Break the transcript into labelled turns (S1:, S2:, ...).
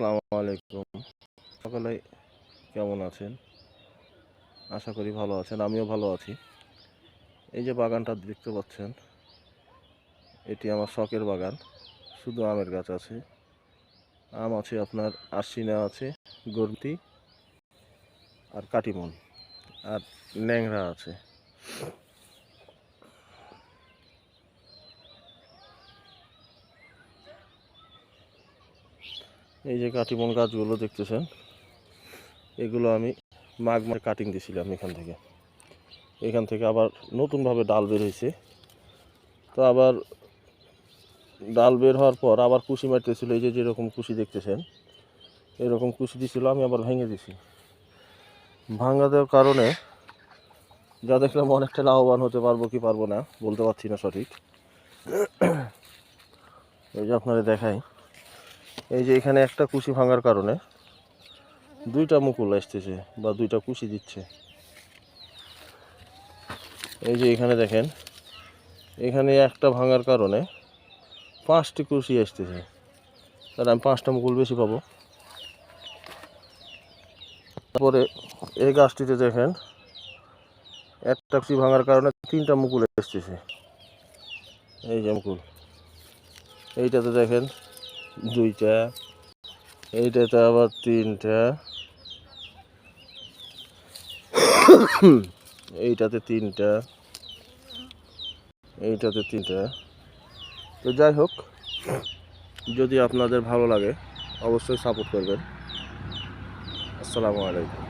S1: আসসালামু আলাইকুম। সকালে কেমন আছেন? আশা করি ভালো আছেন, আমিও ভালো আছি। এই যে বাগানটা দেখতে পাচ্ছেন, এটি আমার শখের বাগান, শুধু আমের গাছ আছে। আম আছে আপনার আশিনা আছে গরতি আর কাটিমন আর ন্যাংরা আছে। এই যে কাটিমন গাছগুলো দেখতেছেন, এগুলো আমি মাঘ মাসে কাটিং দিয়েছিলাম এখান থেকে। এখান থেকে আবার নতুনভাবে ডাল বের হয়েছে। তো আবার ডাল বের হওয়ার পর আবার কুশি মারতেছিল, এই যে যেরকম কুশি দেখতেছেন, এরকম কুশি দিছিল, আমি আবার ভেঙে দিছি। ভাঙা দেওয়ার কারণে যা দেখলাম অনেকটা লাভবান হতে পারব কি পারব না, বলতে পারছি না সঠিক। এই যে আপনারা দেখাই। এই যে এখানে একটা কুশি ভাঙার কারণে দুইটা মুকুল আসতেছে বা দুইটা কুশি দিচ্ছে। এই যে এখানে দেখেন, এখানে একটা ভাঙার কারণে পাঁচটি কুশি আসতেছে। তাহলে আমি পাঁচটা মুকুল বেশি পাবো। তারপরে এই গাছটিতে দেখেন, একটা কুশি ভাঙার কারণে তিনটা মুকুল আসতেছে। এই যে মুকুল, এইটাতে দেখেন দুইটা, এইটাতে আবার তিনটা, এইটাতে তিনটা এইটাতে তিনটা। তো যাই হোক, যদি আপনাদের ভালো লাগে, অবশ্যই সাপোর্ট করবেন। আসসালামু আলাইকুম।